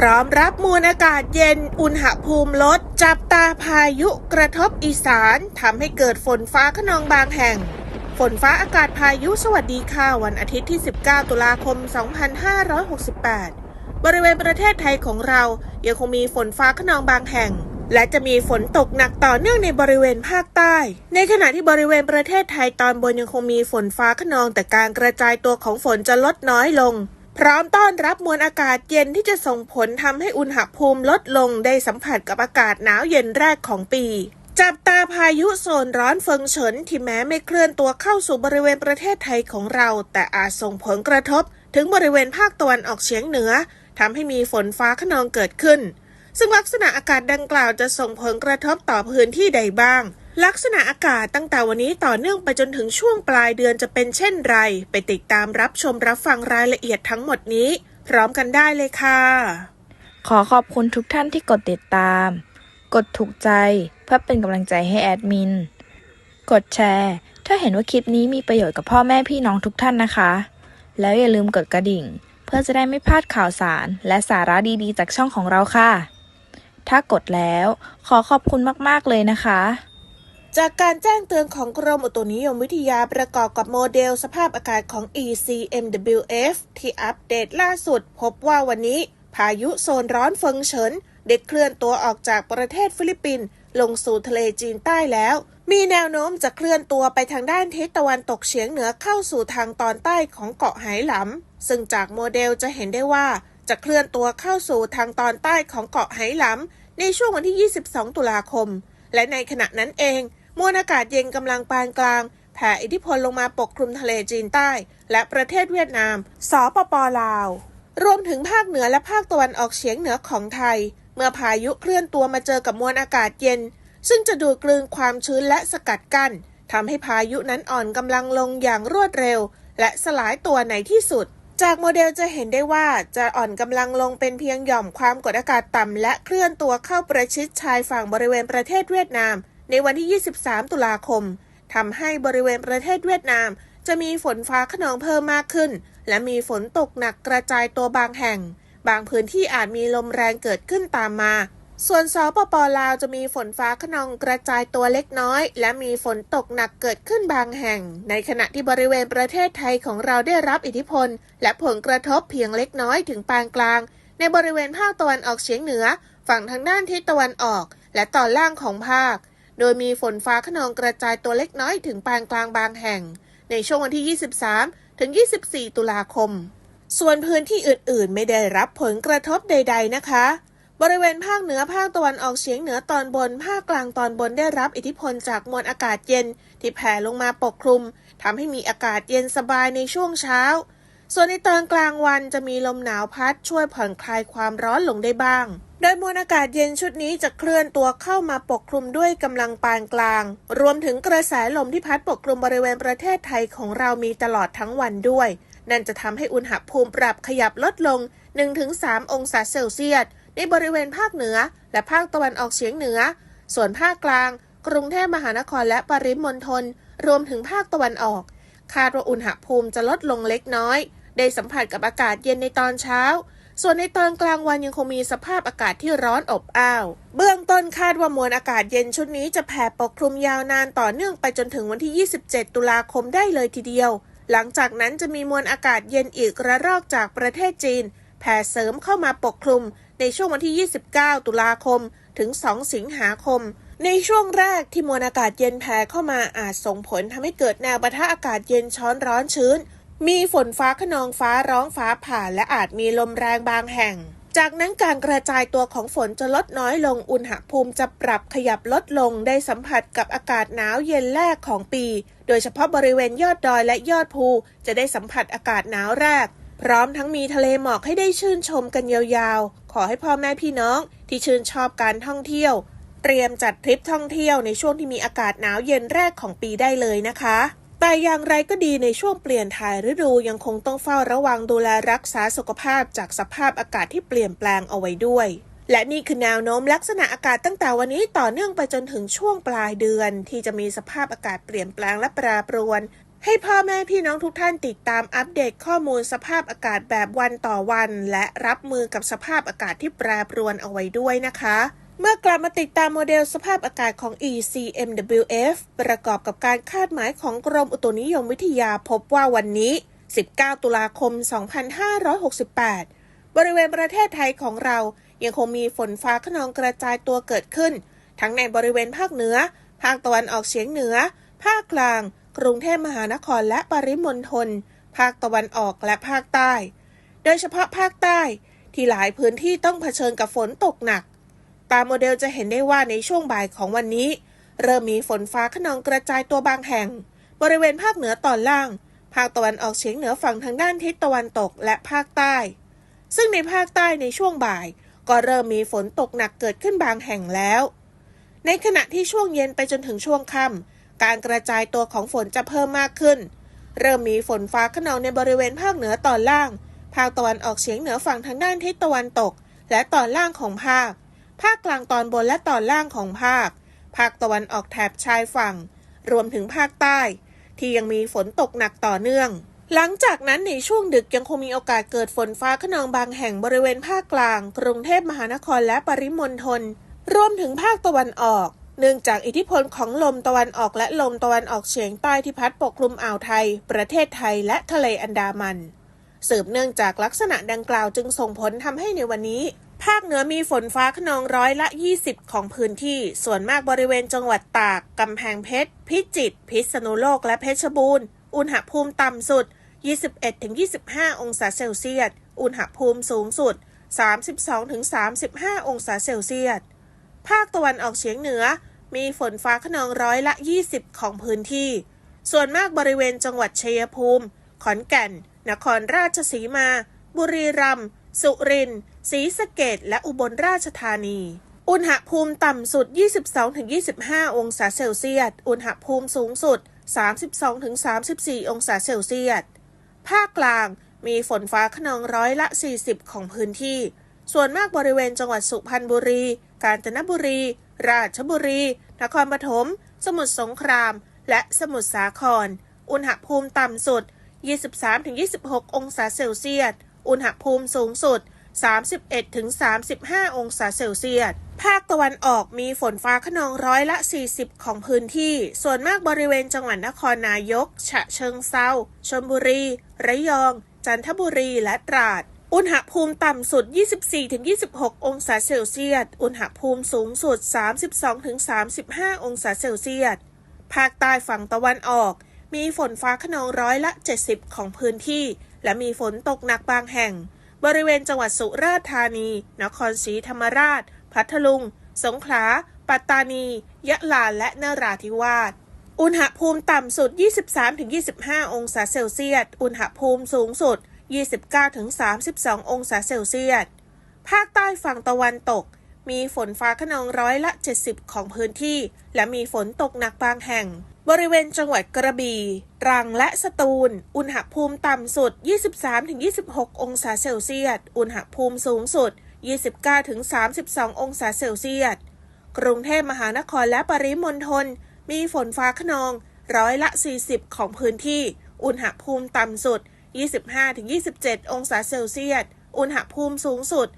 พร้อมรับมวลอากาศเย็น อุณหภูมิลด จับตาพายุกระทบอีสานทำให้เกิดฝนฟ้าขนองบางแห่ง ฝนฟ้าอากาศพายุสวัสดีค่ะวันอาทิตย์ที่ 19 ตุลาคม 2568 บริเวณประเทศไทยของเรายังคงมีฝนฟ้าขนองบางแห่ง และจะมีฝนตกหนักต่อเนื่องในบริเวณภาคใต้ ในขณะที่บริเวณประเทศไทยตอนบนยังคงมีฝนฟ้าขนองแต่การกระจายตัวของฝนจะลดน้อยลง พร้อมต้อนรับมวลอากาศเย็นที่จะส่งผลทำให้อุณหภูมิลดลงได้สัมผัสกับอากาศหนาวเย็นแรกของปีจับตาพายุโซนร้อนเฟิงเฉินที่แม้ไม่เคลื่อนตัวเข้าสู่บริเวณประเทศไทยของเรา แต่อาจส่งผลกระทบ ถึงบริเวณภาคตะวันออกเฉียงเหนือทำให้มีฝนฟ้าขนองเกิดขึ้น ซึ่งลักษณะอากาศดังกล่าวจะส่งผลกระทบต่อพื้นที่ใดบ้าง ลักษณะอากาศตั้งแต่วันนี้ต่อเนื่องไปจนถึงช่วงปลายเดือนจะเป็นเช่นไร ไปติดตามรับชมรับฟังรายละเอียดทั้งหมดนี้ พร้อมกันได้เลยค่ะ ขอขอบคุณทุกท่านที่กดติดตาม กดถูกใจเพื่อเป็นกำลังใจให้แอดมิน กดแชร์ ถ้าเห็นว่าคลิปนี้มีประโยชน์กับพ่อแม่พี่น้องทุกท่านนะคะ แล้วอย่าลืมกดกระดิ่ง เพื่อจะได้ไม่พลาดข่าวสาร และสาระดีๆ จากช่องของเราค่ะ ถ้ากดแล้ว ขอขอบคุณมากๆเลยนะคะ จากการแจ้งเตือนของกรมอุตุนิยมวิทยาประกอบกับโมเดลสภาพอากาศของ ECMWF ที่อัปเดตล่าสุด พบว่าวันนี้ พายุโซนร้อนเฟิงเฉินได้เคลื่อนตัวออกจากประเทศฟิลิปปินส์ลงสู่ทะเลจีนใต้แล้ว มีแนวโน้มจะเคลื่อนตัวไปทางด้านทิศตะวันตกเฉียงเหนือเข้าสู่ทางตอนใต้ของเกาะไหหลำ ซึ่งจากโมเดลจะเห็นได้ว่าจะเคลื่อนตัวเข้าสู่ทางตอนใต้ของเกาะไหหลำในช่วงวันที่ 22 ตุลาคม และในขณะนั้นเอง มวลอากาศเย็นกำลังปานกลาง แผ่อิทธิพลลงมาปกคลุมทะเลจีนใต้ และประเทศเวียดนาม สปปลาว รวมถึงภาคเหนือและภาคตะวันออกเฉียงเหนือของไทย เมื่อพายุเคลื่อนตัวมาเจอกับมวลอากาศเย็น ซึ่งจะดูดกลืนความชื้นและสกัดกั้นทำให้พายุนั้นอ่อนกำลังลงอย่างรวดเร็ว และสลายตัวในที่สุด จากโมเดลจะเห็นได้ว่าจะอ่อนกำลังลงเป็นเพียงหย่อมความกดอากาศต่ำและเคลื่อนตัวเข้าประชิดชายฝั่งบริเวณประเทศเวียดนาม ในวันที่ 23 ตุลาคมทำให้บริเวณประเทศเวียดนาม จะมีฝนฟ้าขนองเพิ่มมากขึ้น และมีฝนตกหนักกระจายตัวบางแห่ง บางพื้นที่อาจมีลมแรงเกิดขึ้นตามมา ส่วนสปปลาวจะมีฝนฟ้าขนองกระจายตัวเล็กน้อย และมีฝนตกหนักเกิดขึ้นบางแห่ง ในขณะที่บริเวณประเทศไทยของเราได้รับอิทธิพล และผลกระทบเพียงเล็กน้อยถึงปานกลาง ในบริเวณภาคตะวันออกเฉียงเหนือ ฝั่งทางด้านทิศตะวันออก และตอนล่างของภาค โดยมีฝนฟ้าขนองกระจายตัวเล็กน้อยถึงปานกลางบางแห่ง ในช่วงวันที่ 23 ถึง 24 ตุลาคม ส่วนพื้นที่อื่นๆ ไม่ได้รับผลกระทบใด ๆ นะคะ บริเวณภาคเหนือภาคตะวันออกเฉียงเหนือตอนบน ภาคกลางตอนบนได้รับอิทธิพลจากมวลอากาศเย็น ที่แผ่ลงมาปกคลุมทำให้มีอากาศเย็นสบายในช่วงเช้า ส่วนในตอนกลางวันจะมีลมหนาวพัดช่วยผ่อนคลายความร้อนลงได้บ้าง โดยมวลอากาศเย็นชุดนี้จะเคลื่อนตัวเข้ามาปกคลุมด้วยกำลังปานกลาง รวมถึงกระแสลมที่พัดปกคลุมบริเวณประเทศไทยของเรามีตลอดทั้งวันด้วย นั่นจะทำให้อุณหภูมิปรับขยับลดลง 1-3 องศาเซลเซียสในบริเวณภาคเหนือ และภาคตะวันออกเฉียงเหนือ ส่วนภาคกลาง กรุงเทพมหานครและปริมณฑลรวมถึงภาคตะวันออก คาดว่าอุณหภูมิจะลดลงเล็กน้อย ได้สัมผัสกับอากาศเย็นในตอนเช้า ส่วนในตอนกลางวันยังคงมีสภาพอากาศที่ร้อนอบอ้าว เบื้องต้นคาดว่ามวลอากาศเย็นชุดนี้จะแผ่ปกคลุมยาวนานต่อเนื่องไปจนถึงวันที่ 27 ตุลาคมได้เลยทีเดียว หลังจากนั้นจะมีมวลอากาศเย็นอีกระลอกจากประเทศจีน แผ่เสริมเข้ามาปกคลุม ในช่วงวันที่ 29 ตุลาคม ถึง 2 สิงหาคมในช่วงแรกที่มวลอากาศเย็นแผ่เข้ามาอาจส่งผลทำให้เกิดแนวปะทะอากาศเย็นช้อนร้อนชื้น มีฝนฟ้าขนองฟ้าร้องฟ้าผ่าและอาจมีลมแรงบางแห่ง จากนั้นการกระจายตัวของฝนจะลดน้อยลง อุณหภูมิจะปรับขยับลดลง ได้สัมผัสกับอากาศหนาวเย็นแรกของปี โดยเฉพาะบริเวณยอดดอยและยอดภู จะได้สัมผัสอากาศหนาวแรก พร้อมทั้งมีทะเลหมอกให้ได้ชื่นชมกันยาวๆ ขอให้พ่อแม่พี่น้องที่ชื่นชอบการท่องเที่ยว เตรียมจัดทริปท่องเที่ยวในช่วงที่มีอากาศหนาวเย็นแรกของปีได้เลยนะคะ แต่อย่างไรก็ดีในช่วงเปลี่ยนถ่ายฤดูยังคงต้องเฝ้าระวังดูแลรักษาสุขภาพจากสภาพอากาศที่เปลี่ยนแปลงเอาไว้ด้วย และนี่คือแนวโน้มลักษณะอากาศตั้งแต่วันนี้ต่อเนื่องไปจนถึงช่วงปลายเดือน ที่จะมีสภาพอากาศเปลี่ยนแปลงและแปรปรวน ให้พ่อแม่พี่น้องทุกท่านติดตามอัปเดตข้อมูลสภาพอากาศแบบวันต่อวัน และรับมือกับสภาพอากาศที่แปรปรวนเอาไว้ด้วยนะคะ เมื่อกลับมาติดตามโมเดลสภาพอากาศของ ECMWF ประกอบกับการคาดหมายของกรมอุตุนิยมวิทยาพบว่าวันนี้ 19 ตุลาคม 2568 บริเวณประเทศไทยของเรายังคงมีฝนฟ้าขนองกระจายตัวเกิดขึ้น ทั้งในบริเวณภาคเหนือ ภาคตะวันออกเฉียงเหนือ ภาคกลาง กรุงเทพมหานครและปริมณฑล ภาคตะวันออกและภาคใต้ โดยเฉพาะภาคใต้ ที่หลายพื้นที่ต้องเผชิญกับฝนตกหนัก ตามโมเดลจะเห็นได้ว่าในช่วงบ่ายของวันนี้ เริ่มมีฝนฟ้าขนองกระจายตัวบางแห่ง บริเวณภาคเหนือตอนล่าง ภาคตะวันออกเฉียงเหนือฝั่งทางด้านทิศตะวันตกและภาคใต้ ซึ่งในภาคใต้ในช่วงบ่าย ก็เริ่มมีฝนตกหนักเกิดขึ้นบางแห่งแล้ว ในขณะที่ช่วงเย็นไปจนถึงช่วงค่ำการกระจายตัวของฝนจะเพิ่มมากขึ้น เริ่มมีฝนฟ้าขนองในบริเวณภาคเหนือตอนล่าง ภาคตะวันออกเฉียงเหนือฝั่งทางด้านทิศตะวันตก และตอนล่างของภาค ภาคกลางตอนบนและตอนล่างของภาค ภาคตะวันออกแถบชายฝั่ง รวมถึงภาคใต้ ที่ยังมีฝนตกหนักต่อเนื่อง หลังจากนั้นในช่วงดึกยังคงมีโอกาสเกิดฝนฟ้าขนองบางแห่งบริเวณภาคกลาง กรุงเทพมหานครและปริมณฑล รวมถึงภาคตะวันออก เนื่องจากอิทธิพลของลมตะวันออกและลมตะวันออกเฉียงใต้ที่พัดปกคลุมอ่าวไทย ประเทศไทยและทะเลอันดามัน สืบเนื่องจากลักษณะดังกล่าวจึงส่งผลทำให้ในวันนี้ ภาคเหนือมีฝนฟ้าขนองร้อยละ 20 ของพื้นที่ ส่วนมากบริเวณจังหวัดตาก กำแพงเพชร พิจิตร พิษณุโลก และเพชรบูรณ์ อุณหภูมิต่ำสุด 21-25 องศาเซลเซียส อุณหภูมิสูงสุด 32-35 องศาเซลเซียส ภาคตะวันออกเฉียงเหนือ มีฝนฟ้าขนองร้อยละ 20 ของพื้นที่ ส่วนมากบริเวณจังหวัดชัยภูมิ ขอนแก่น นครราชสีมา บุรีรัมย์ สุรินทร์ศรีสะเกดและอุบลราชธานี อุณหภูมิต่ำสุด 22-25 องศาเซลเซียส อุณหภูมิสูงสุด 32-34 องศาเซลเซียส ภาคกลางมีฝนฟ้าขนองร้อยละ 40 ของพื้นที่ ส่วนมากบริเวณจังหวัดสุพรรณบุรี กาญจนบุรี ราชบุรี นครปฐม สมุทรสงคราม และสมุทรสาคร อุณหภูมิต่ำสุด 23-26 องศาเซลเซียส อุณหภูมิสูงสุด 31-35 องศาเซลเซียส ภาคตะวันออกมีฝนฟ้าขนองร้อยละ 40 ของพื้นที่ ส่วนมากบริเวณจังหวัดนครนายก ฉะเชิงเซาชลบุรี ระยอง จันทบุรี และตราดอุณหภูมิต่ำสุด 24-26 องศาเซลเซียส อุณหภูมิสูงสุด 32-35 องศาเซลเซียส ภาคใต้ฝั่งตะวันออก มีฝนฟ้าขนองร้อยละ 70 ของพื้นที่ และมีฝนตกหนักบางแห่ง บริเวณจังหวัดสุราษฎร์ธานี นครศรีธรรมราช พัทลุง สงขลา ปัตตานี ยะลา และนราธิวาส อุณหภูมิต่ำสุด 23-25 องศาเซลเซียส อุณหภูมิสูงสุด 29-32 องศาเซลเซียส ภาคใต้ฝั่งตะวันตก มีฝนฟ้าขนองร้อยละ 70 ของพื้นที่ และมีฝนตกหนักบางแห่ง บริเวณจังหวัดกระบี่ตรังและสตูล อุณหภูมิต่ำสุด 23-26 องศาเซลเซียส อุณหภูมิสูงสุด 29-32 องศาเซลเซียส กรุงเทพมหานครและปริมณฑลมีฝนฟ้าขนองร้อยละ 40 ของพื้นที่ อุณหภูมิต่ำสุด 25-27 องศาเซลเซียส อุณหภูมิสูงสุด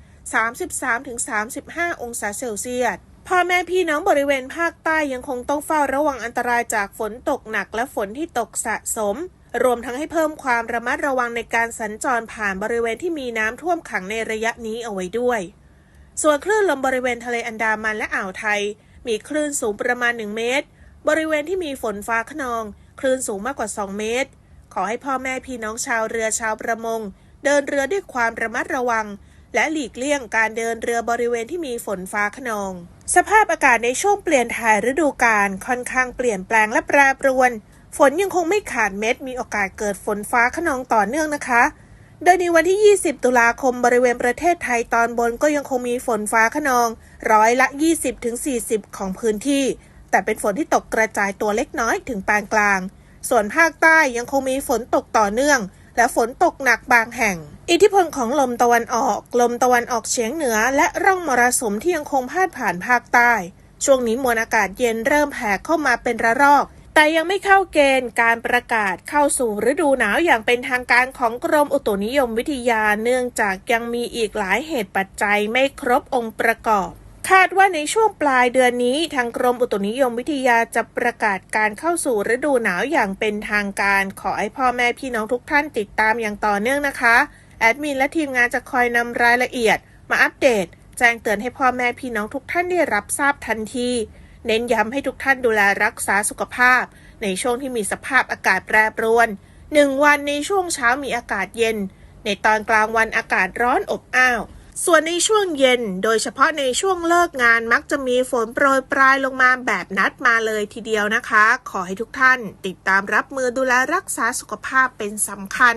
33-35 องศาเซลเซียส พ่อแม่พี่น้องบริเวณภาคใต้ยังคงต้องเฝ้าระวังอันตรายจากฝนตกหนักและฝนที่ตกสะสม รวมทั้งให้เพิ่มความระมัดระวังในการสัญจรผ่านบริเวณที่มีน้ำท่วมขังในระยะนี้เอาไว้ด้วย ส่วนคลื่นลมบริเวณทะเลอันดามันและอ่าวไทย มีคลื่นสูงประมาณ 1 เมตร บริเวณที่มีฝนฟ้าขนอง คลื่นสูงมากกว่า 2 เมตร ขอให้พ่อแม่พี่น้องชาวเรือชาวประมง เดินเรือด้วยความระมัดระวัง และหลีกเลี่ยงการเดินเรือบริเวณที่มีฝนฟ้าขนอง สภาพอากาศในช่วงเปลี่ยนถ่ายฤดูกาลค่อนข้างเปลี่ยนแปลงและแปรปรวน ฝนยังคงไม่ขาดเม็ด มีโอกาสเกิดฝนฟ้าขนองต่อเนื่องนะคะ โดยในวันที่ 20 ตุลาคมบริเวณประเทศไทยตอนบนก็ยังคงมีฝนฟ้าขนอง ร้อยละ 20-40 ของพื้นที่ แต่เป็นฝนที่ตกกระจายตัวเล็กน้อยถึงปานกลาง ส่วนภาคใต้ยังคงมีฝนตกต่อเนื่อง และฝนตกหนักบางแห่ง อิทธิพลของลมตะวันออก ลมตะวันออกเฉียงเหนือ และร่องมรสุมที่ยังคงพาดผ่านภาคใต้ ช่วงนี้มวลอากาศเย็นเริ่มแผ่เข้ามาเป็นระลอก แต่ยังไม่เข้าเกณฑ์การประกาศเข้าสู่ฤดูหนาวอย่างเป็นทางการของกรมอุตุนิยมวิทยาเนื่องจากยังมีอีกหลายเหตุปัจจัยไม่ครบองค์ประกอบ คาดว่าในช่วงปลายเดือนนี้ทางกรมอุตุนิยมวิทยาจะประกาศการเข้าสู่ฤดูหนาวอย่างเป็นทางการ ขอให้พ่อแม่พี่น้องทุกท่านติดตามอย่างต่อเนื่องนะคะ แอดมินและทีมงานจะคอยนำรายละเอียด มาอัปเดต แจ้งเตือนให้พ่อแม่พี่น้องทุกท่านได้รับทราบทันที เน้นย้ำให้ทุกท่านดูแลรักษาสุขภาพ ในช่วงที่มีสภาพอากาศแปรปรวนหนึ่งวันในช่วงเช้ามีอากาศเย็น ในตอนกลางวันอากาศร้อนอบอ้าว ส่วนในช่วงเย็น โดยเฉพาะในช่วงเลิกงานมักจะมีฝนโปรยปลายลงมาแบบนัดมาเลยทีเดียวนะคะ ขอให้ทุกท่าน ติดตามรับมือดูแลรักษาสุขภาพเป็นสำคัญ